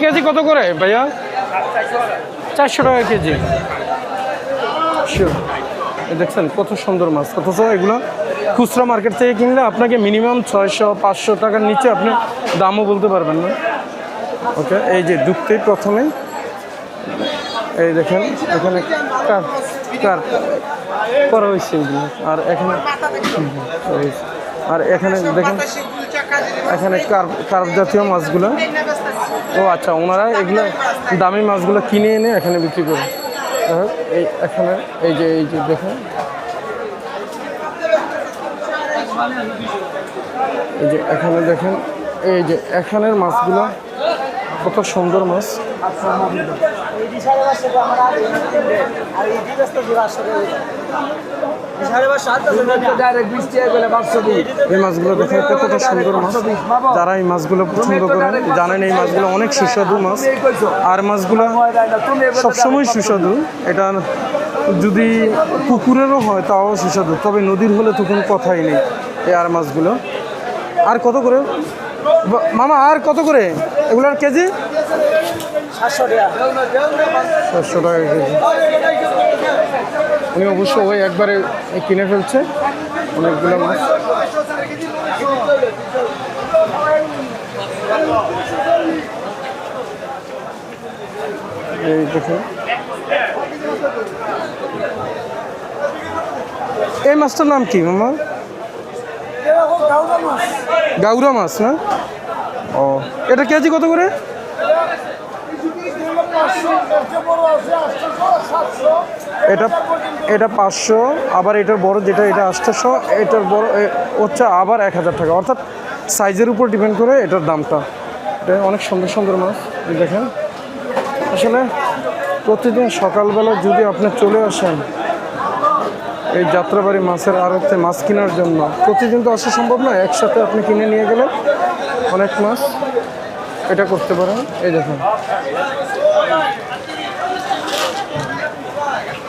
KG কত করে, ভাইয়া? চারশো টাকা কেজি। দেখছেন, কত সুন্দর মাছ। অথচ এগুলো খুচরা মার্কেট থেকে কিনলে আপনাকে মিনিমাম ছয়শো, পাঁচশো টাকার নিচে আপনি দামও বলতে পারবেন না। ওকে এই যে দুধতেই প্রথমে। এই দেখেন, এখানে কার কার হয়েছে এগুলো? আর এখানে। আর এখানে দেখেন, এখানে কার্ভ কার্প জাতীয় মাছগুলো। ও আচ্ছা ওনারা এগুলো দামি মাছগুলো কিনে এনে এখানে বিক্রি করে। এই এখানে, এই যে এই যে দেখুন। এই যে এখানে দেখেন, এই যে এখানের মাছগুলো কত সুন্দর মাছ। এই মাছগুলো মাছ। এই মাছগুলো এই মাছগুলো অনেক সুস্বাদু মাছ। আর মাছগুলো সুস্বাদু। এটা যদি পুকুরেরও হয়, তাও সুস্বাদু। তবে নদীর হলে তো কোনো কথাই নেই এই আর মাছগুলো। আর কত করে? মামা, আর কত করে? এগুলোর কেজি? সাতশো টাকা। কেজি। উনি অবশ্য ওই একবারে কিনে ফেলছে। অনেকগুলো মাছ। এই দেখুন। এই মাছটার নাম কি মামা? গাউরা মাছ না? ও। এটা কেজি কত করে? এটা এটা পাঁচশো, আবার এটার বড় যেটা, এটা আটশোশো এটার বড় হচ্ছে আবার এক হাজার টাকা। অর্থাৎ সাইজের উপর ডিপেন্ড করে এটার দামটা। এটা অনেক সুন্দর সুন্দর মাছ দেখেন। আসলে প্রতিদিন সকালবেলা যদি আপনি চলে আসেন এই যাত্রাবাড়ি মাছের আড়তে মাছ কেনার জন্য, প্রতিদিন তো আসা সম্ভব নয়, একসাথে আপনি কিনে নিয়ে গেলে অনেক মাছ। এটা করতে পারেন, এই দেখুন।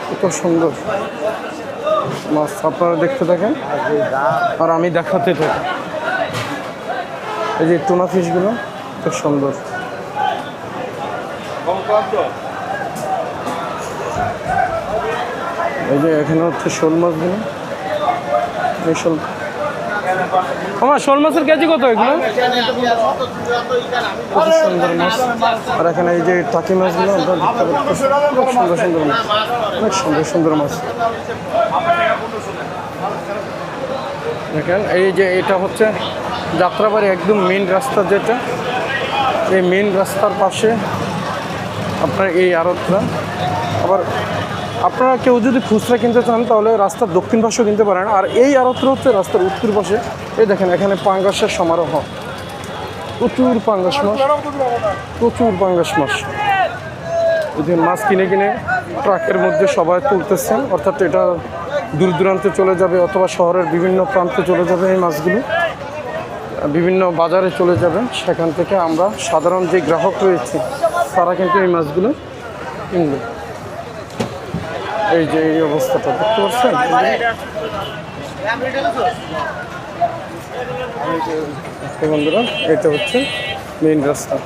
কত সুন্দর। মাছ আপনারা দেখতে থাকেন? আর আমি দেখাতে থাকি। এই যে টুনা ফিশগুলো, খুব সুন্দর। এই যে এখানে হচ্ছে শোল মাছগুলো। এই শোল আমার শোল মাছের কেজি কত এগুলো? কত সুন্দর মাছ আর এখানে এই যে টাকি মাছগুলো পাচ্ছেন খুব সুন্দর সুন্দর মাছ। অনেক সুন্দর সুন্দর মাছ। দেখেন এই যে এটা হচ্ছে যাত্রাবাড়ি একদম মেন রাস্তা যেটা। এই মেন রাস্তার পাশে আপনার এই আড়তটা। আবার আপনারা কেউ যদি খুচরা কিনতে চান, তাহলে রাস্তার দক্ষিণ পাশেও কিনতে পারেন। আর এই আড়তটা হচ্ছে রাস্তার উত্তর পাশে। এই দেখেন, এখানে পাঙ্গাসের সমারোহ। প্রচুর পাঙ্গাস মাছ। প্রচুর পাঙ্গাস মাছ। যে মাছ কিনে কিনে ট্রাকের মধ্যে সবাই তুলতেছেন। অর্থাৎ এটা দূর দূরান্তে চলে যাবে অথবা শহরের বিভিন্ন প্রান্তে চলে যাবে এই মাছগুলি। বিভিন্ন বাজারে চলে যাবে সেখান থেকে আমরা সাধারণ যে গ্রাহক রয়েছে, তারা কিন্তু এই মাছগুলো কিনবে। এই যে এই অবস্থাটা দেখতে পাচ্ছেন? বন্ধুরা এটা হচ্ছে মেইন রাস্তা।